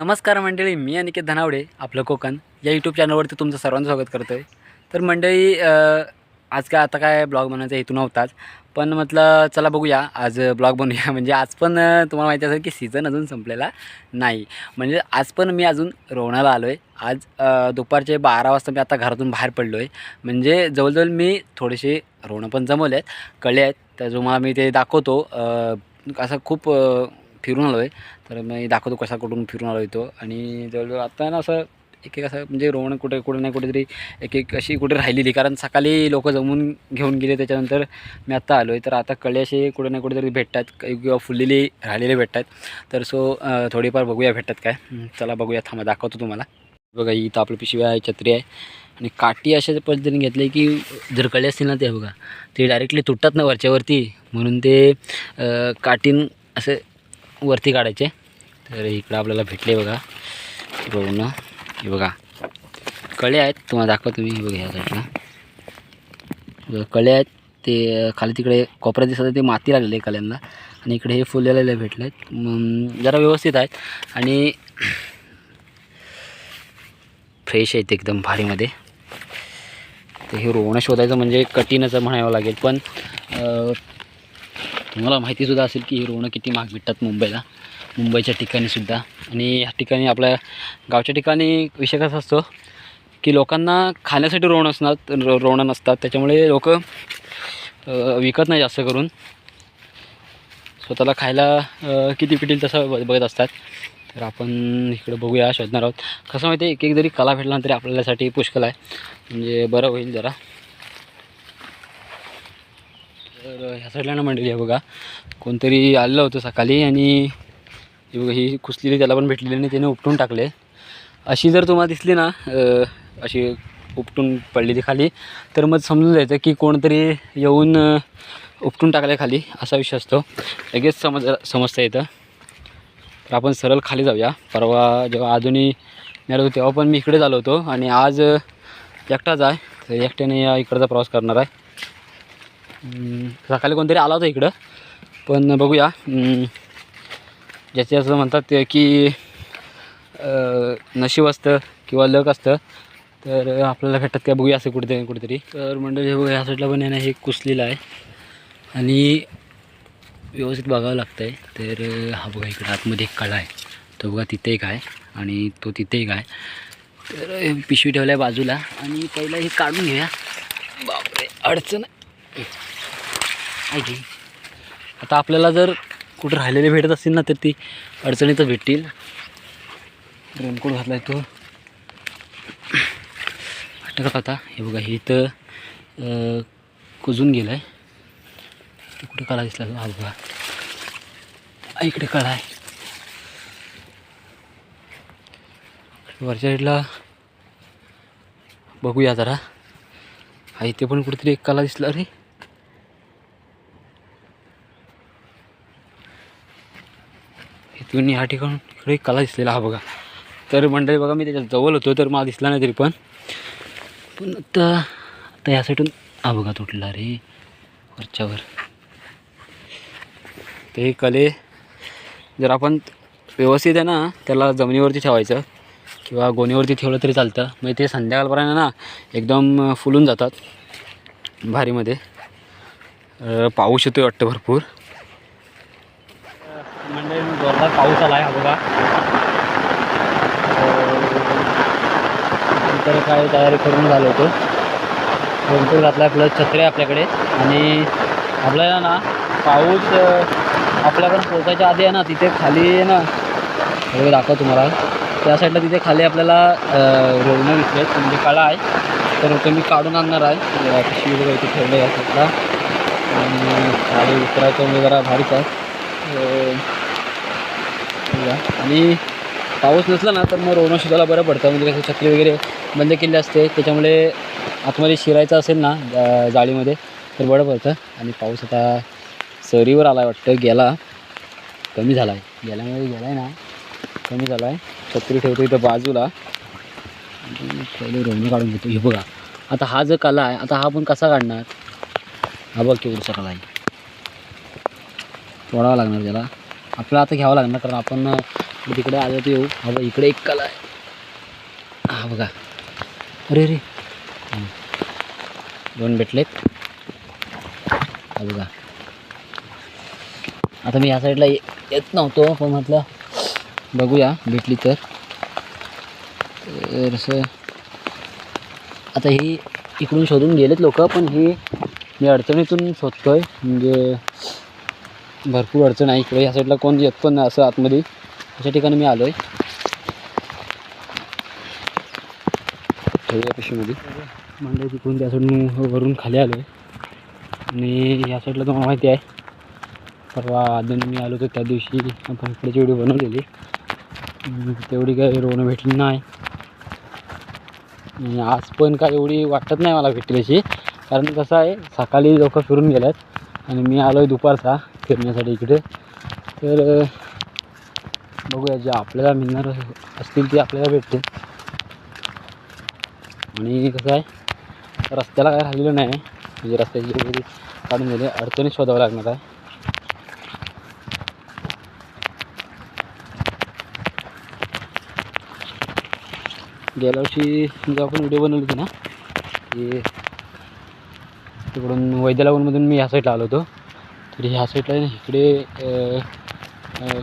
नमस्कार मंडळी मी अनिकेत धनावडे आपलं कोकण. या यूट्यूब चॅनलवरती तुमचं सर्वांचं स्वागत करतो आहे तर मंडळी आज काय आता काय ब्लॉग बनवायचा हेतू नव्हताच पण म्हटलं चला बघूया आज ब्लॉग बनवूया. म्हणजे आज पण तुम्हाला माहिती असेल की सीझन अजून संपलेला नाही. म्हणजे आज पण मी अजून रोवणाला आलो आहे आज दुपारचे बारा वाजता मी आता घरातून बाहेर पडलो आहे म्हणजे जवळजवळ मी थोडेसे रोवणं पण जमवले आहेत कळे आहेत. तर तुम्हाला मी ते दाखवतो. असं खूप फिरून आलो आहे तर मी दाखवतो कसा कुठून फिरून आलो येतो आणि जवळजवळ आता ना असं एक एक असं म्हणजे रोवण कुठे कुठे नाही कुठेतरी एक एक अशी कुठे राहिलेली. कारण सकाळी लोक जमून घेऊन गेले त्याच्यानंतर मी आत्ता आलो आहे तर आता कळे असे कुठे ना कुठेतरी भेटतात काही किंवा फुललेली राहिलेले भेटतात. तर सो थोडीफार बघूया भेटतात काय. चला बघूया थांबा दाखवतो तुम्हाला. बघा ही तर आपली पिशवी आहे छत्री आहे. आणि काठी अशा पद्धतीने घेतली की जर कळे असतील ना ते बघा. ते डायरेक्टली तुटतात ना वरच्यावरती. म्हणून ते काठीन असं वरती काढायचे. तर इकडं आपल्याला भेटले बघा. रोवणं हे बघा. कळे आहेत तुम्हाला दाखवतो मी. बघा ह्या साईडला कळे आहेत. ते खाली तिकडे कोपऱ्यात दिसत आहे ते माती लागलेली आहे कल्यांना. आणि इकडे हे फुललेले भेटले आहेत मग जरा व्यवस्थित आहेत. आणि फ्रेश आहेत एकदम भारीमध्ये. तर हे रोवणं शोधायचं म्हणजे कठीणच म्हणावं लागेल. पण तुम्हाला माहितीसुद्धा असेल की ही रोवणं किती महाग भेटतात मुंबईला. मुंबईच्या ठिकाणीसुद्धा आणि ह्या ठिकाणी आपल्या गावच्या ठिकाणी विषय कसा असतो की लोकांना खाण्यासाठी रोवणं असणार रो रोवणं नसतात. त्याच्यामुळे लोक विकत नाही जास्त करून. स्वतःला खायला किती पिटील तसं ब बघत असतात. तर आपण इकडं बघूया शोधणार आहोत. कसं माहिती आहे एक एक जरी कला भेटला तरी आपल्यासाठी पुष्कळ आहे. म्हणजे बरं होईल जरा. तर ह्या साईडला ना मंडळी आहे बघा. कोणतरी आलेलं होतं सकाळी आणि ही बघा ही कुसलेली त्याला पण भेटलेली आणि त्याने उपटून टाकले. अशी जर तुम्हाला दिसली ना अशी उपटून पडलेली खाली तर मग समजून जायचं की कोणतरी येऊन उपटून टाकले खाली असा विषय असतो. लगेच समज समजता येतं. तर आपण सरळ खाली जाऊया. परवा जेव्हा अजूनही मिळत होतो तेव्हा पण मी इकडेच आलो होतो आणि आज एकटाच आहे. तर एकट्याने या इकडचा प्रवास करणार आहे. सकाळी कोणतरी आला होता इकडं. पण बघूया. ज्याचे असं म्हणतात ते की नशीब असतं किंवा लक असतं तर आपल्याला भेटतात काय बघूया असं कुठेतरी कुठेतरी. तर मंडळी हे बघा ह्या साईडला पण आहे ना हे कुसलेलं आहे. आणि व्यवस्थित बघावं लागतं आहे तर हा बघा इकडं आतमध्ये एक कळा आहे. तो बघा तिथे एक आहे. आणि तो तिथे एक आहे. तर पिशवी ठेवला आहे बाजूला. आणि पहिला हे काढून घेऊया. बापरे अडचण ओके आता आपल्याला जर कुठं राहिलेले भेटत असतील ना तर ती अडचणीतच भेटतील. रेनकोट घातला आहे तो? अटकत आता हे बघा हे इथं कुजून गेलं आहे ते कुठे दिसला हा बघा. इकडे कळा आहे. वरच्या साईडला बघूया जरा. हा इथे पण कुठेतरी एक कला दिसला रे. तुम्ही ह्या ठिकाण इकडे एक कला दिसलेला हा बघा. तर मंडळी बघा मी त्याच्याजवळ होतो तर मला दिसला नाही तरी पण. पण आता आता या साईडून हा बघा तुटला रे वरच्यावर ते कले जर आपण व्यवस्थित आहे ना त्याला जमिनीवरती ठेवायचं किंवा गोणीवरती ठेवलं तरी चालतं. म्हणजे ते संध्याकाळपर्यंत ना एकदम फुलून जातात भारीमध्ये. पाऊस पाऊस आहे वाटतं भरपूर. म्हणजे जोरदार पाऊस आला आहे हा बघा. नंतर काय तयारी करून झालो होतो. रेनकोट घातला आहे प्लस छत्री आहे आपल्याकडे. आणि आपल्याला ना पाऊस आपल्याकडे पोचायच्या आधी आहे ना तिथे खाली आहे ना हे दाखव तुम्हाला. त्या साईडला तिथे खाली आपल्याला रोडणं विकले म्हणजे कळा आहे. तर ते मी काढून आणणार आहे. जरा पिशवी वगैरे इथे ठेवलं या साईडला आणि खाली उतरायचं म्हणजे जरा भारीच आहे. बघा. आणि पाऊस नसला ना तर मग रोवणं शिजायला बरं पडतं. म्हणजे कसं छत्री वगैरे बंद केली असते त्याच्यामुळे आतमध्ये शिरायचं असेल ना जा- जाळीमध्ये तर बरं पडतं. आणि पाऊस आता सरीवर आला वाटतं गेला. कमी झाला आहे गेल्यामुळे गेला आहे ना कमी झाला आहे छत्री ठेवतो इथं बाजूला. पहिले रोवणं काढून घेतो. हे बघा. आता हा जो कला आहे आता हा आपण कसा काढणार? हा बघ केवढसा कला आहे. तोडावा लागणार त्याला. आपल्याला आता घ्यावं लागणार कारण आपण तिकडे आलं तर येऊ. हा इकडे एक कला आहे. हा बघा. अरे अरे. दोन भेटलेत. हा बघा. आता मी ह्या साईडला ये- येत नव्हतो पण म्हटलं बघूया भेटली तर असं. आता ही इकडून शोधून गेलेत लोक पण ही मी अडचणीतून शोधतोय. म्हणजे भरपूर अडचण आहे इकडे. या साईडला कोण येत पण नाही असं आतमध्ये. अशा ठिकाणी मी आलो आहे ठेवूया पिशवीमध्ये. म्हणजे तिकडून त्या साईडून वरून खाली आलो आहे आणि या साईडला तुम्हाला माहिती आहे परवा अजून मी आलो होतो त्या दिवशी. आपण इकडेची व्हिडिओ बनवलेली. तेवढी काही रोवणं भेटली नाही. आणि आज पण काय एवढी वाटत नाही मला भेटली अशी कारण कसं आहे सकाळी लोक फिरून गेल्यात आणि मी आलो आहे दुपारचा फिरण्यासाठी इकडे. तर बघूया जे आपल्याला मिळणार असतील ते आपल्याला भेटते आणि कसं आहे रस्त्याला काय राहिलेलं नाही. म्हणजे रस्त्याची वगैरे काढून दिले अडचणीत शोधावं लागणार आहे. गेल्या वर्षी म्हणजे आपण व्हिडिओ बनवली होती ना की तिकडून वैद्यलावणमधून मी ह्या साईडला आलो होतो. तर ह्या साईडला इकडे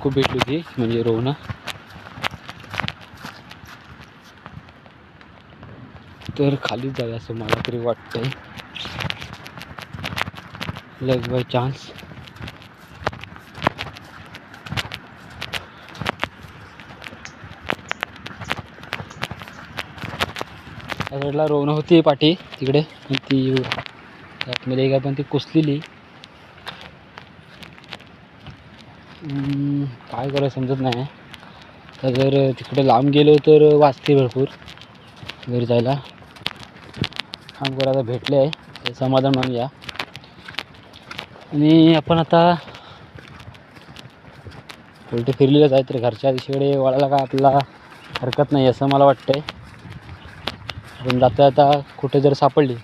खूप भेटली होती म्हणजे रोहनं. तर खालीच जाऊया असं मला तरी वाटतंय. लग बाय चान्स त्या साईडला रोवणं होती पाठी तिकडे. ती त्यातमध्ये एक आपण ती कुसलेली. काय करायला समजत नाही. तर जर तिकडे लांब गेलो तर वाचते भरपूर. घरी जायला. काम करायला भेटले आहे. ते समाधान मानूया. आणि आपण आता उलटे फिरलेलंच आहे तर घरच्या दिशेकडे वळायला काय आपल्याला हरकत नाही असं मला वाटतं आहे आपण जाता जाता कुठे जर सापडली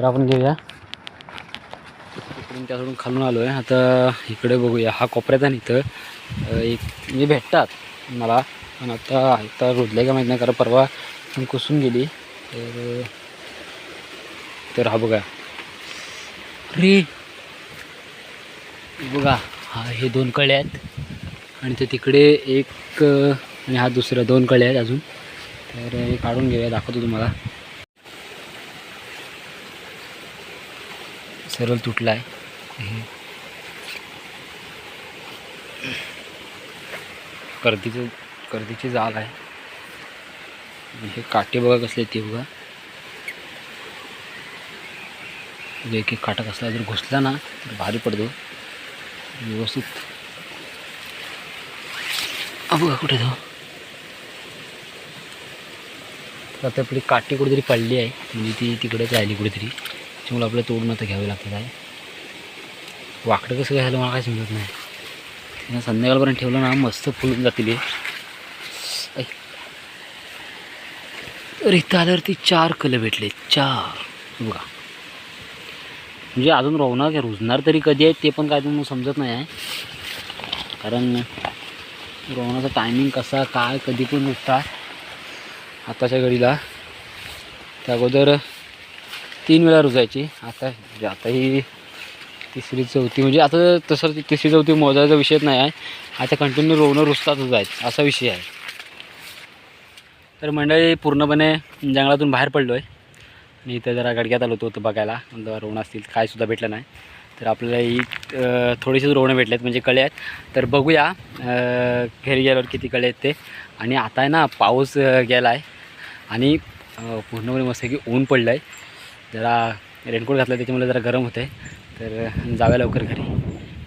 तर आपण घेऊया. इकडून त्याकडून खालून आलो आहे आता इकडे बघूया. हा कोपऱ्याचा नाही इथं एक म्हणजे भेटतात मला. पण आता आता रुजले का माहीत नाही. कारण परवा पण कुसून गेली. तर तर हा बघा. रे बघा. हा हे दोन कळे आहेत. आणि ते तिकडे एक आणि हा दुसरं दोन कळे आहेत अजून. तर हे काढून घेऊया. दाखवतो तुम्हाला. सरळ तुटला आहे हे कर्दीचं कर्दीची जाल आहे. हे काटे बघा कसले ते बघा. एक एक काटा कसला जर घुसला ना तर भारी पडतो. व्यवस्थित. बघा कुठे तो. आता आपली काठी कुठेतरी पडली आहे. म्हणजे ती तिकडेच राहिली कुठेतरी. त्याच्यामुळे आपल्याला तोडून आता घ्यावे लागतात आहे. वाकडं कसं घ्यायला मला काय समजत नाही. त्यांना संध्याकाळपर्यंत ठेवलं ना मस्त फुलून जातील हे. चार कलर भेटले चार. बघा. म्हणजे अजून रोवणार काय रुजणार तरी कधी आहे ते पण काय तुम्ही समजत नाही आहे. कारण रोवण्याचा टायमिंग कसा काय कधी पण रुजतात आताच्या घडीला. त्या अगोदर तीन वेळा रुजायची. आता म्हणजे आता ही तिसरी चौथी म्हणजे आता तसं तिसरी चौथी मोजायचा विषयच नाही आहे. आता कंटिन्यू रोवणं रुजतातच आहेत. असा विषय आहे. तर मंडळी पूर्णपणे जंगलातून बाहेर पडलो आहे आणि इथं जरा गडग्यात आलो होतो बघायला. म्हणजे रोवणं असतील काय सुद्धा भेटलं नाही. तर आपल्याला ही थोडीशीच रोवणं आहेत म्हणजे कळे आहेत. तर बघूया घरी गेल्यावर किती कळे आहेत ते. आणि आता आहे ना पाऊस गेला आहे आणि पूर्णपणे मस्त की ऊन पडलं आहे जरा रेनकोट घातला त्याच्यामुळे जरा गरम होतं आहे तर अं, जाऊया लवकर घरी.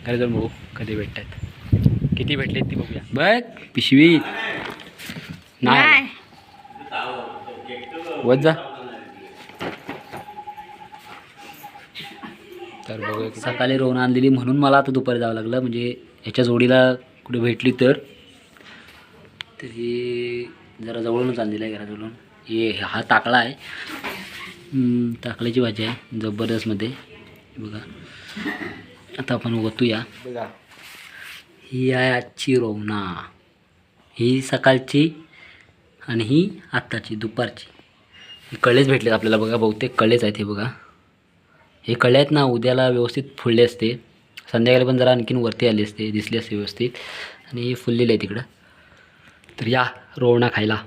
घरी जाऊन बघू कधी भेटत आहेत किती भेटलेत ती बघूया. बघ पिशवी. नाही. वत जा. तर बघूया सकाळी रोवण आणलेली म्हणून मला आता दुपारी जावं लागलं. म्हणजे ह्याच्या जोडीला कुठे भेटली तर. तर ही जरा जवळूनच आणलेलं आहे घराजवळून. हे हा टाकळा आहे. हम्म, टाकळ्याची भाजी आहे जबरदस्तमध्ये. बघा. आता आपण ओतूया. बघा. ही आहे आजची रोवणा ही सकाळची आणि ही आत्ताची दुपारची. हे कळेच भेटलेत आपल्याला बघा बहुतेक कळेच आहेत हे बघा. हे कळे आहेत ना उद्याला व्यवस्थित फुलले असते. संध्याकाळी पण जरा आणखीन वरती आले असते दिसले असते व्यवस्थित. आणि हे फुललेले आहे तिकडं तर या रोवणा खायला.